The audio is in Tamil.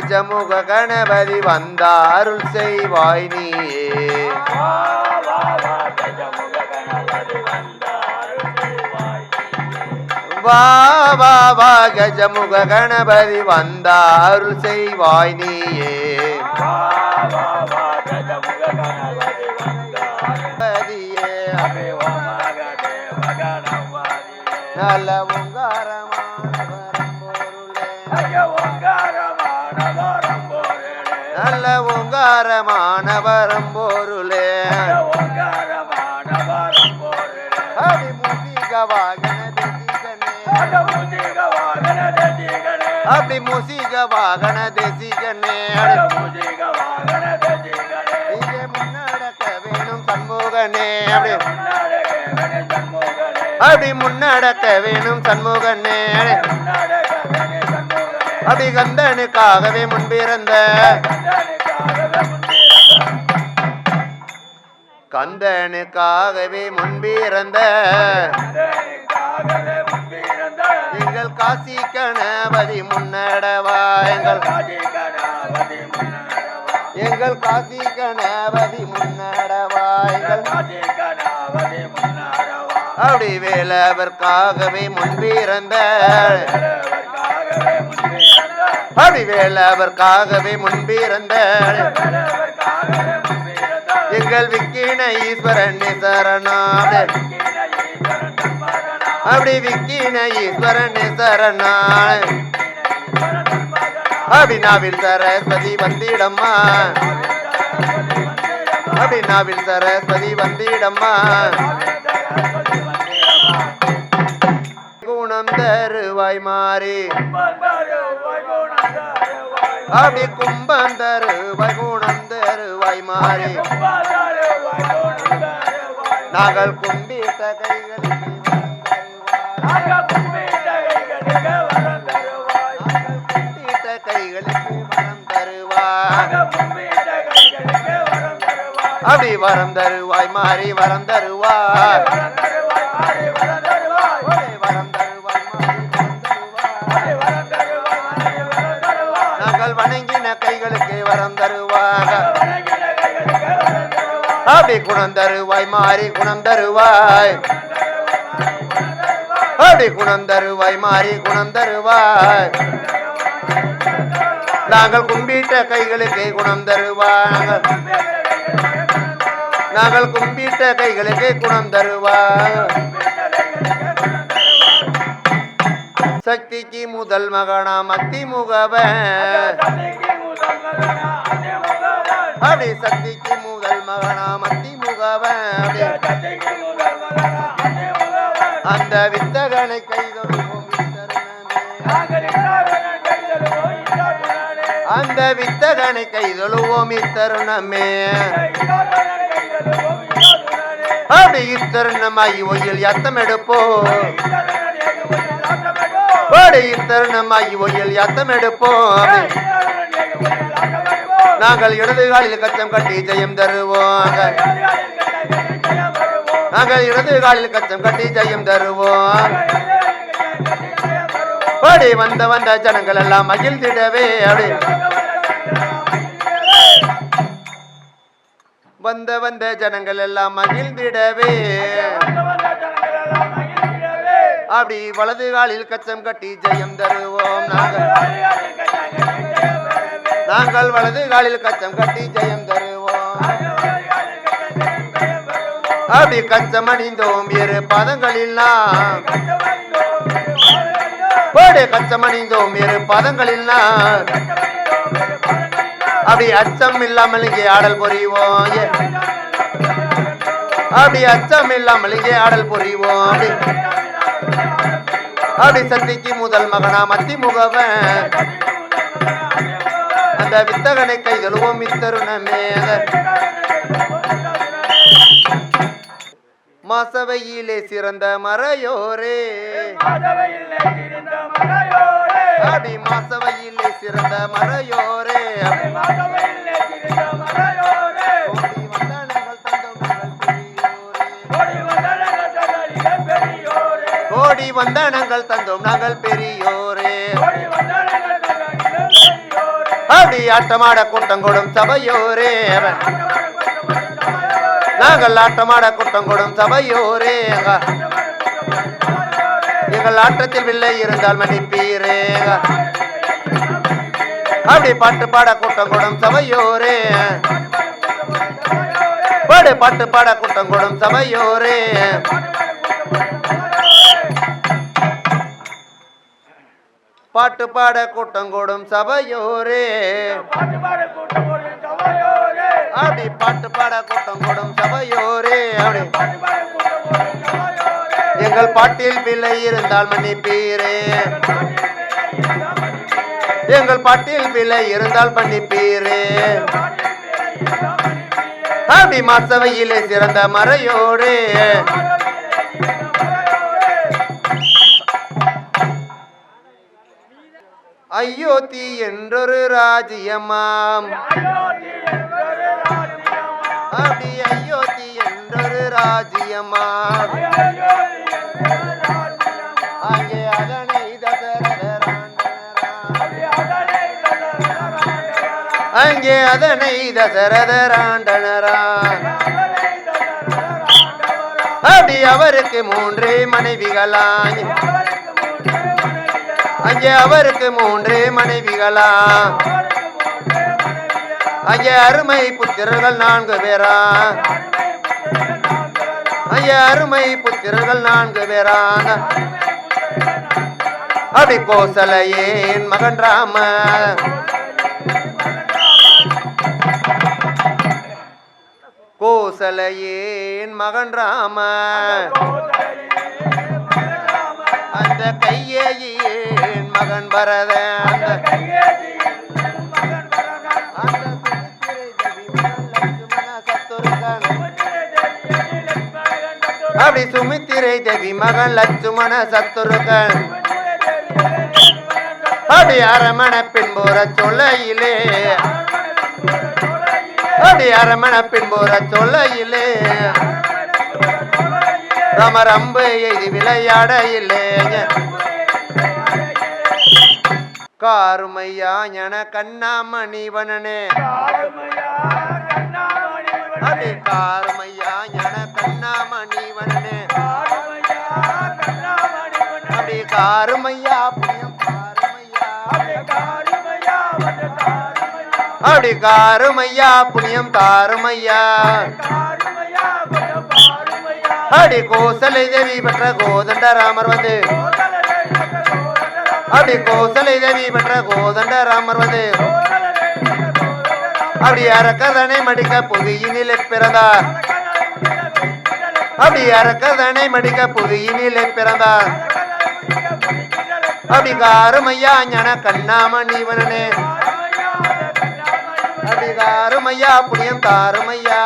கஜமுக கணபதி வந்தாருள் செய்வாய் நீயே. வா வா வா கஜமுக கணபதி வந்தார் செய்வாய் வந்தாருள் செய்வாய் நீயே. நலவும் வாகன தேதிகனே அப்படி முசிக வாகன தேசிகனே இங்கே முன்னடக்க வேணும் சண்முகனே. அப்படி. அப்படி முன்னடக்க வேணும் சண்முகனே. அப்படி கந்தனுக்காகவே முன்பிறந்த கந்தனுக்காகவே முன்பிறந்த எங்கள் காசி கணபதி முன்னடவா? எங்கள் எங்கள் காசி கணபதி முன்னடவா? எங்கள் அப்படி வேலவர்க்காகவே முன்பிறந்த முன்னிருந்த அப்படி முன்பிறந்த எங்கள் விக்கின ஈஸ்வரன் சரணாம் அப்படி விக்கின ஈஸ்வரன் சரணாள் ஈஸ்வரன் சரஸ்வதி வந்திடம்மா. அப்படி சரஸ்வதி வந்திடம்மா. குணம் தருவாய் மாறி. அப்படி கும்பம் தருவாய் குணம் தருவாய் மாறி நாங்கள் கும்பிட்ட கைகளுக்கு வரம் தருவாய். நாங்கள் கும்பிட்ட கைகளுக்கு வரம் தருவாய் அப்படி வரம் தருவாய். மாறி வரம் தருவாய் வரம் அப்படி குணம் தருவாய் மாறி குணம் தருவாய். அப்படி குணம் தருவாய் மாறி குணம் தருவாய். நாங்கள் கும்பிட்ட கைகளுக்கு குணம் தருவாங்க நாங்கள் கும்பிட்ட கைகளுக்கு குணம் தருவாய் சக்திக்கு முதல் மகனா மத்தி முகவன் அப்படி சக்திக்கு முதல் மகனா மத்தி முகவன். அந்த வித்தகனை கைதொழுவோம் அந்த வித்தகனை கைதொழுவோம் இத்தருணமே. அப்படி இத்தருணமாய் ஒயில் யத்தம் எடுப்போம் அப்படி இத்தருணமாய் ஒயில் யத்தம் எடுப்போம் நாங்கள் இடது காலில் கச்சம் கட்டி ஜெயம் தருவோம். நாங்கள் இடது காலில் கச்சம் கட்டி ஜெயம் தருவோம். அப்படி வந்த வந்த ஜனங்கள் எல்லாம் மகிழ்ந்திடவே அப்படி. வந்த வந்த ஜனங்கள் எல்லாம் மகிழ்ந்திடவே. அப்படி வலது காலில் கச்சம் கட்டி ஜெயம் தருவோம். நாங்கள் நாங்கள் வலது காலில் கச்சம் கட்டி ஜெயம் தருவோம். அப்படி கச்சம் அணிந்தோம் இரு பதங்களில் நாம். போடு கச்சம் அணிந்தோம் இரு பதங்களில் நாம். அப்படி அச்சம் இல்லாமல் இங்கே ஆடல் புரிவோம் அப்படி அச்சம் இல்லாமல் இங்கே ஆடல் புரிவோம் அப்படி சந்திக்கு முதல் மகனா மத்தி முகவன் அந்த வித்தகனை கைதழுவோம் மித்தருணமே மாசவையிலே சிறந்த மறையோரே. அடி மாசவையிலே சிறந்த மறையோரே. கோடி வந்தனங்கள் தந்தோம் நாங்கள் பெரியோரே. ஆடி ஆட்டமாட கூட்டம் கொடும் சபையோரே நாங்கள் ஆட்டமாட கூட்டம் கொடும் சபையோரே எங்க- எங்கள் ஆட்டத்தில் வில்லை இருந்தால் மன்னிப்பீரே அப்படி பாட்டு பாட கூட்டம் கொடும் சபையோரே. பாடு பாட்டு பாட கூட்டம் கொடும் சபையோரே. பாட்டு பாட கூட்டங்கூடும் சபையோரே. அப்படி பாட்டு பாட கூட்டங்கூடும் சபையோரே. அப்படி. எங்கள் பாட்டில் பிள்ளை இருந்தால் மன்னிப்பீரே. எங்கள் பாட்டில் பிள்ளை இருந்தால் மன்னிப்பீரே. அப்படி மாசவையிலே சிறந்த மறையோரே. அயோத்தி என்றொரு ராஜ்யமாம். அப்படி அயோத்தி என்றொரு ராஜ்யமாம். அங்கே அதனை தசரதராண்டாராம். அங்கே அதனை தசரதராண்டனரா அப்படி அவருக்கு மூன்றே மனைவிகளான் அங்கே அவருக்கு மூன்று மனைவிகளா. அங்கே அருமை புத்திரர்கள் நான்கு பேரா. அங்கே அருமை புத்திரர்கள் நான்கு பேரான அப்படி கோசலையேன் மகன் ராம. கோசலையேன் மகன் ராம. அந்த கையேயின் மகன் பரத அந்த அப்படி சுமித்திரை தேவி மகன் லட்சுமண சத்துருகன். அப்படி அரமண பின்புற சொல்லையிலே அப்படி அரமண பின்புற சொல்லையிலே ரமரம்பு எய்தி விளையாட இல்லைங்க. காருமையா ஞன கண்ணாமணிவனனே. அதே காருமையா ஞன கண்ணாமணிவனனே. அடே காருமையா புண்ணியம் காருமையா. அடே காருமையா புண்ணியம் தாருமையா அடி கோசலை தேவி பெற்ற கோதண்ட ராமர் வந்து அப்படி கோசலை தேவி பெற்ற கோதண்ட ராமர் வந்து அப்படி அரக்கதனை மடிக்க புவியினிலே பிறந்தார். அப்படி அரக்கதனை மடிக்க புவியினிலே பிறந்தார். அப்படி காருமையா ஞான கண்ணாமணிவனே அப்படி காருமையா புளியம் தாருமையா